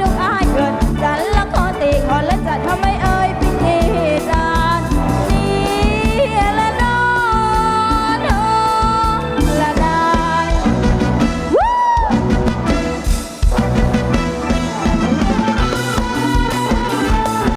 ดุกอายเกิดจันละขอตีขอและจัดทำ